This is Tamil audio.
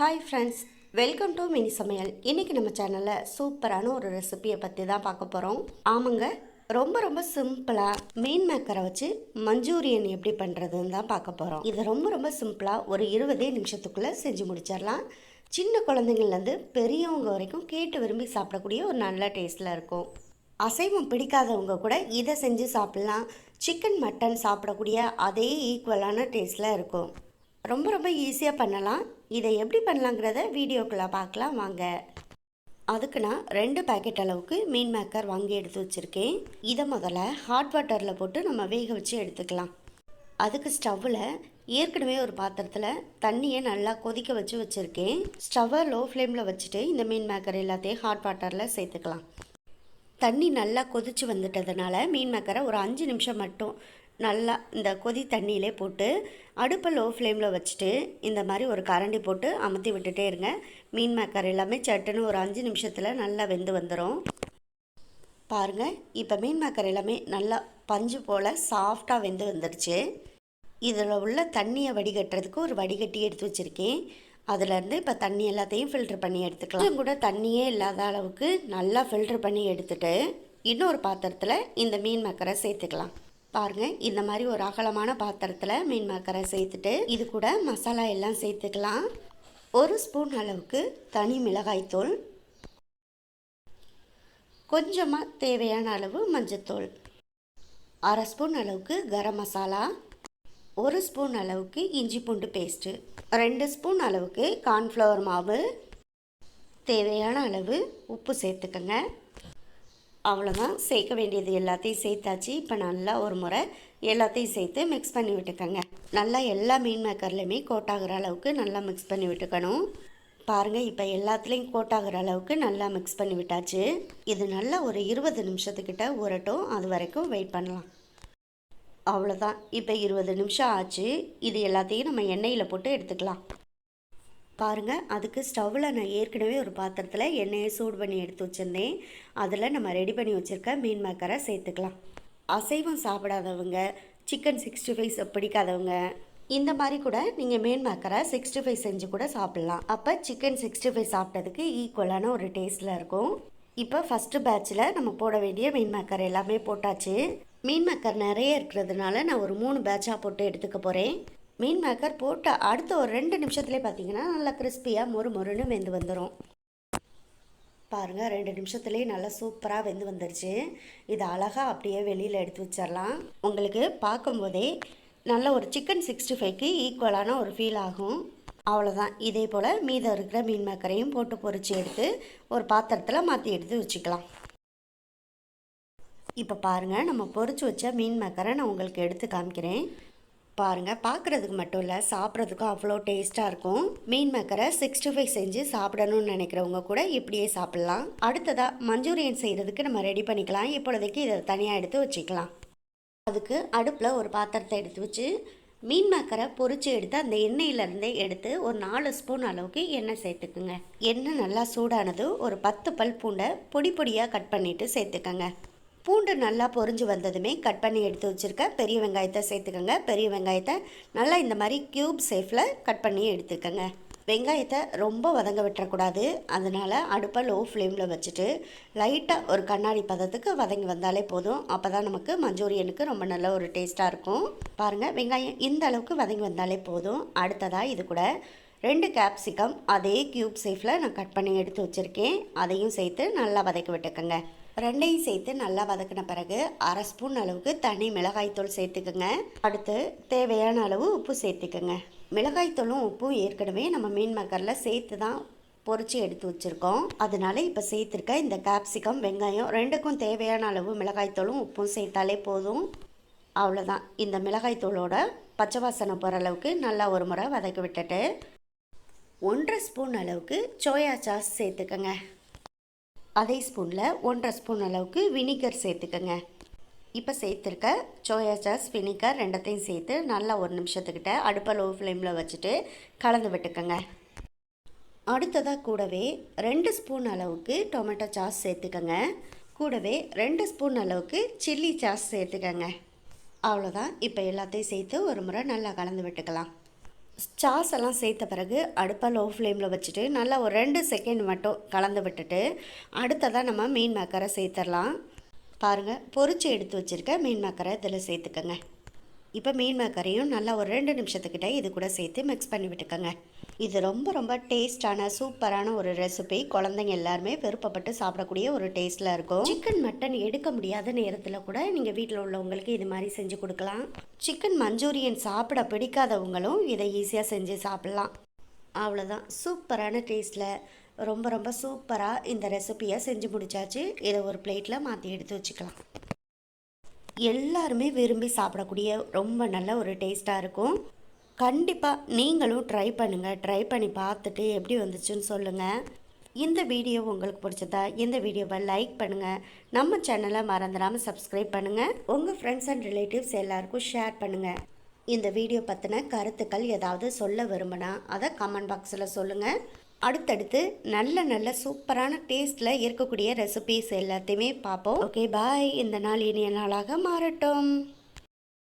Hi friends welcome to mini சமையல் இன்றைக்கி நம்ம சேனலில் சூப்பரான ஒரு ரெசிபியை பற்றி தான் பார்க்க போகிறோம் ஆமாங்க ரொம்ப ரொம்ப சிம்பிளாக மீன் மேக்கரை வச்சு மஞ்சூரியன் எப்படி பண்ணுறதுன்னு தான் பார்க்க போகிறோம் இதை ரொம்ப ரொம்ப சிம்பிளாக ஒரு இருபதே நிமிஷத்துக்குள்ளே செஞ்சு முடிச்சிடலாம். சின்ன குழந்தைங்கள்லேருந்து பெரியவங்க வரைக்கும் கேட்டு விரும்பி சாப்பிடக்கூடிய ஒரு நல்ல டேஸ்ட்டில் இருக்கும். அசைவம் பிடிக்காதவங்க கூட இதை செஞ்சு சாப்பிட்லாம். சிக்கன் மட்டன் சாப்பிடக்கூடிய அதே ஈக்குவலான டேஸ்ட்டில் இருக்கும். ரொம்ப ரொம்ப ஈஸியாக பண்ணலாம். இதை எப்படி பண்ணலாங்கிறத வீடியோக்குள்ளே பார்க்கலாம் வாங்க. அதுக்கு நான் ரெண்டு பேக்கெட் அளவுக்கு மீன் மேக்கர் வாங்கி எடுத்து வச்சுருக்கேன். இதை முதல்ல ஹாட் வாட்டரில் போட்டு நம்ம வேக வச்சு எடுத்துக்கலாம். அதுக்கு ஸ்டவ்வில் ஏற்கனவே ஒரு பாத்திரத்தில் தண்ணியை நல்லா கொதிக்க வச்சு வச்சுருக்கேன். ஸ்டவ்வை லோ ஃப்ளேமில் வச்சுட்டு இந்த மீன் மேக்கர் எல்லாத்தையும் ஹாட் வாட்டரில் சேர்த்துக்கலாம். தண்ணி நல்லா கொதிச்சு வந்துட்டதுனால மீன் மேக்கரை ஒரு அஞ்சு நிமிஷம் மட்டும் நல்லா இந்த கொதி தண்ணியிலே போட்டு அடுப்பை லோ ஃப்ளேமில் வச்சுட்டு இந்த மாதிரி ஒரு கரண்டி போட்டு அமுத்தி விட்டுட்டே இருங்க. மீன் மேக்கர் எல்லாமே சட்டுன்னு ஒரு அஞ்சு நிமிஷத்தில் நல்லா வெந்து வந்துடும் பாருங்கள் இப்போ மீன் மேக்கர் எல்லாமே நல்லா பஞ்சு போல் சாஃப்டாக வெந்து வந்துடுச்சு இதில் உள்ள தண்ணியை வடிகட்டுறதுக்கு ஒரு வடிகட்டி எடுத்து வச்சுருக்கேன். அதுலேருந்து இப்போ தண்ணி எல்லாத்தையும் ஃபில்டர் பண்ணி எடுத்துக்கலாம். கூட தண்ணியே இல்லாத அளவுக்கு நல்லா ஃபில்டர் பண்ணி எடுத்துகிட்டு இன்னொரு பாத்திரத்தில் இந்த மீன் மக்கரை சேர்த்துக்கலாம். பாருங்கள் இந்த மாதிரி ஒரு அகலமான பாத்திரத்தில் மீன் மக்கரை சேர்த்துட்டு இது கூட மசாலா எல்லாம் சேர்த்துக்கலாம். ஒரு ஸ்பூன் அளவுக்கு தனி மிளகாய்த்தூள் கொஞ்சமாக தேவையான அளவு மஞ்சத்தூள் அரை ஸ்பூன் அளவுக்கு கரம் மசாலா. ஒரு ஸ்பூன் அளவுக்கு இஞ்சி பூண்டு பேஸ்ட்டு. ரெண்டு ஸ்பூன் அளவுக்கு கார்ன்ஃப்ளவர் மாவு. தேவையான அளவு உப்பு சேர்த்துக்கங்க. அவ்வளோதான் சேர்க்க வேண்டியது எல்லாத்தையும் சேர்த்தாச்சு. இப்போ நல்லா ஒரு முறை எல்லாத்தையும் சேர்த்து மிக்ஸ் பண்ணி விட்டுக்கோங்க. நல்லா எல்லா மீன் மேக்கர்லேயுமே கோட் அளவுக்கு நல்லா மிக்ஸ் பண்ணி விட்டுக்கணும். பாருங்கள் இப்போ எல்லாத்துலேயும் கோட் அளவுக்கு நல்லா மிக்ஸ் பண்ணி விட்டாச்சு. இது நல்லா ஒரு இருபது நிமிஷத்துக்கிட்ட உரட்டும் அது வரைக்கும் வெயிட் பண்ணலாம். அவ்வளோதான் இப்போ இருபது நிமிஷம் ஆச்சு. இது எல்லாத்தையும் நம்ம எண்ணெயில் போட்டு எடுத்துக்கலாம். பாருங்கள் அதுக்கு ஸ்டவ்வில் நான் ஏற்கனவே ஒரு பாத்திரத்தில் எண்ணெயை சூடு பண்ணி எடுத்து வச்சுருந்தேன். அதில் நம்ம ரெடி பண்ணி வச்சுருக்க மீன் மேக்கரை சேர்த்துக்கலாம். அசைவம் சாப்பிடாதவங்க சிக்கன் சிக்ஸ்டி ஃபைவ் பிடிக்காதவங்க இந்த மாதிரி கூட நீங்கள் மீன் மேக்கரை சிக்ஸ்டி ஃபைவ் செஞ்சு கூட சாப்பிட்லாம். அப்போ சிக்கன் சிக்ஸ்டி ஃபைவ் சாப்பிட்டதுக்கு ஈக்குவலான ஒரு டேஸ்ட்டில் இருக்கும். இப்போ ஃபஸ்ட்டு பேட்சில் நம்ம போட வேண்டிய மீன் மேக்கர் எல்லாமே போட்டாச்சு. மீன் மேக்கர் நிறைய இருக்கிறதுனால நான் ஒரு மூணு பேட்சாக போட்டு எடுத்துக்க போகிறேன் மீன் மேக்கர் போட்டு அடுத்த ஒரு ரெண்டு நிமிஷத்துலேயே பார்த்தீங்கன்னா நல்லா கிறிஸ்பியாக மொறு மொறுன்னு வெந்து வந்துடும் பாருங்கள் ரெண்டு நிமிஷத்துலேயே நல்லா சூப்பராக வெந்து வந்துருச்சு. இது அழகாக அப்படியே வெளியில் எடுத்து வச்சிடலாம் உங்களுக்கு பார்க்கும்போதே நல்ல ஒரு சிக்கன் சிக்ஸ்டி ஃபைவ்க்கு ஈக்குவலான ஒரு ஃபீல் ஆகும். அவ்வளோதான் இதே போல் மீதம் இருக்கிற மீன் மேக்கரையும் போட்டு பொறிச்சு எடுத்து ஒரு பாத்திரத்தில் மாற்றி எடுத்து வச்சுக்கலாம். இப்போ பாருங்கள் நம்ம பொறிச்சு வச்ச மீன் மேக்கரை நான் உங்களுக்கு எடுத்து காமிக்கிறேன். பாருங்கள் பார்க்குறதுக்கு மட்டும் இல்லை சாப்பிட்றதுக்கும் அவ்வளோ டேஸ்ட்டாக இருக்கும். மீன் மேக்கரை சிக்ஸ்டி ஃபைவ் செஞ்சு சாப்பிடணும்னு நினைக்கிறவங்க கூட இப்படியே சாப்பிட்லாம். அடுத்ததாக மஞ்சூரியன் செய்கிறதுக்கு நம்ம ரெடி பண்ணிக்கலாம். இப்பொழுதைக்கு இதை தனியாக எடுத்து வச்சுக்கலாம். அதுக்கு அடுப்பில் ஒரு பாத்திரத்தை எடுத்து வச்சு மீன் மேக்கரை பொறிச்சு எடுத்து அந்த எண்ணெயிலேருந்தே எடுத்து ஒரு நாலு ஸ்பூன் அளவுக்கு எண்ணெய் சேர்த்துக்குங்க. எண்ணெய் நல்லா சூடானது ஒரு பத்து பல் பூண்டை பொடி பொடியாக கட் பண்ணிவிட்டு சேர்த்துக்கங்க. பூண்டு நல்லா பொரிஞ்சு வந்ததுமே கட் பண்ணி எடுத்து வச்சுருக்க பெரிய வெங்காயத்தை சேர்த்துக்கோங்க. பெரிய வெங்காயத்தை நல்லா இந்த மாதிரி க்யூப் சேஃபில் கட் பண்ணி எடுத்துக்கோங்க. வெங்காயத்தை ரொம்ப வதங்க விட்டுறக்கூடாது. அதனால் அடுப்பை லோ ஃப்ளேமில் வச்சுட்டு லைட்டாக ஒரு கண்ணாடி பதத்துக்கு வதங்கி வந்தாலே போதும். அப்போ தான் நமக்கு மஞ்சூரியனுக்கு ரொம்ப நல்ல ஒரு டேஸ்ட்டாக இருக்கும். பாருங்கள் வெங்காயம் இந்த அளவுக்கு வதங்கி வந்தாலே போதும். அடுத்ததாக இது கூட ரெண்டு கேப்சிகம் அதே க்யூப் சேஃபில் நான் கட் பண்ணி எடுத்து வச்சுருக்கேன். அதையும் சேர்த்து நல்லா வதக்கி விட்டுக்கோங்க. ரெண்டையும் சேர்த்து நல்லா வதக்கின பிறகு அரை ஸ்பூன் அளவுக்கு தனி மிளகாய்த்தூள் சேர்த்துக்கோங்க. அடுத்து தேவையான அளவு உப்பு சேர்த்துக்கோங்க. மிளகாய்த்தூளும் உப்பும் ஏற்கனவே நம்ம மீன் மக்கரில் சேர்த்து தான் பொறிச்சு எடுத்து வச்சுருக்கோம். அதனால இப்போ சேர்த்துருக்க இந்த கேப்சிகம் வெங்காயம் ரெண்டுக்கும் தேவையான அளவு மிளகாய்த்தூளும் உப்பும் சேர்த்தாலே போதும். அவ்வளோதான் இந்த மிளகாய்த்தூளோட பச்சை வாசனை போகிற அளவுக்கு நல்லா ஒரு முறை வதக்கி விட்டுட்டு ஒன்றரை ஸ்பூன் அளவுக்கு சோயா சாஸ் சேர்த்துக்கோங்க. அதே ஸ்பூனில் ஒன்றரை ஸ்பூன் அளவுக்கு வினிகர் சேர்த்துக்கோங்க. இப்போ சேர்த்துருக்க சோயா சாஸ் வினிகர் ரெண்டத்தையும் சேர்த்து நல்லா ஒரு நிமிஷத்துக்கிட்ட அடுப்பை லோ ஃப்ளேமில் வச்சுட்டு கலந்து விட்டுக்கோங்க. அடுத்ததாக கூடவே ரெண்டு ஸ்பூன் அளவுக்கு டொமேட்டோ சாஸ் சேர்த்துக்கோங்க. கூடவே ரெண்டு ஸ்பூன் அளவுக்கு சில்லி சாஸ் சேர்த்துக்கோங்க. அவ்வளோதான் இப்போ எல்லாத்தையும் சேர்த்து ஒரு முறை நல்லா கலந்து விட்டுக்கலாம். சாஸ் எல்லாம் சேர்த்த பிறகு அடுப்பை லோ ஃப்ளேமில் வச்சுட்டு நல்லா ஒரு ரெண்டு செகண்ட் மட்டும் கலந்து விட்டுட்டு அடுத்ததாக நம்ம மீன் மேக்கரை சேர்த்துடலாம். பாருங்கள் பொரிச்சு எடுத்து வச்சுருக்க மீன் மேக்கரை இதில் சேர்த்துக்கங்க. இப்போ மீன் மேக்கரையும் நல்லா ஒரு ரெண்டு நிமிஷத்துக்கிட்ட இது கூட சேர்த்து மிக்ஸ் பண்ணி விட்டுக்கோங்க. இது ரொம்ப ரொம்ப டேஸ்டான சூப்பரான ஒரு ரெசிபி குழந்தைங்க எல்லாருமே விருப்பப்பட்டு சாப்பிடக்கூடிய ஒரு டேஸ்ட்டில் இருக்கும். சிக்கன் மட்டன் எடுக்க முடியாத நேரத்தில் கூட நீங்கள் வீட்டில் உள்ளவங்களுக்கு இது மாதிரி செஞ்சு கொடுக்கலாம். சிக்கன் மஞ்சூரியன் சாப்பிட பிடிக்காதவங்களும் இதை ஈஸியாக செஞ்சு சாப்பிட்லாம். அவ்வளோதான் சூப்பரான டேஸ்ட்டில் ரொம்ப ரொம்ப சூப்பராக இந்த ரெசிபியை செஞ்சு முடித்தாச்சு இதை ஒரு பிளேட்டில் மாற்றி எடுத்து வச்சுக்கலாம். எல்லாருமே விரும்பி சாப்பிடக்கூடிய ரொம்ப நல்ல ஒரு டேஸ்ட்டாக இருக்கும். கண்டிப்பாக நீங்களும் ட்ரை பண்ணுங்கள் ட்ரை பண்ணி பார்த்துட்டு எப்படி வந்துச்சுன்னு சொல்லுங்கள் இந்த வீடியோ உங்களுக்கு பிடிச்சதா இந்த வீடியோவை லைக் பண்ணுங்கள் நம்ம சேனலை மறந்துடாமல் சப்ஸ்கிரைப் பண்ணுங்கள் உங்கள் ஃப்ரெண்ட்ஸ் அண்ட் ரிலேட்டிவ்ஸ் எல்லாருக்கும் ஷேர் பண்ணுங்கள் இந்த வீடியோ பற்றின கருத்துக்கள் ஏதாவது சொல்ல விரும்பினா அதை கமெண்ட் பாக்ஸில் சொல்லுங்கள் அடுத்தடுத்து நல்ல நல்ல சூப்பரான டேஸ்ட்டில் இருக்கக்கூடிய ரெசிபீஸ் எல்லாத்தையுமே பார்ப்போம். ஓகே பாய் இந்த நாள் இனிய நாளாக மாறட்டும்.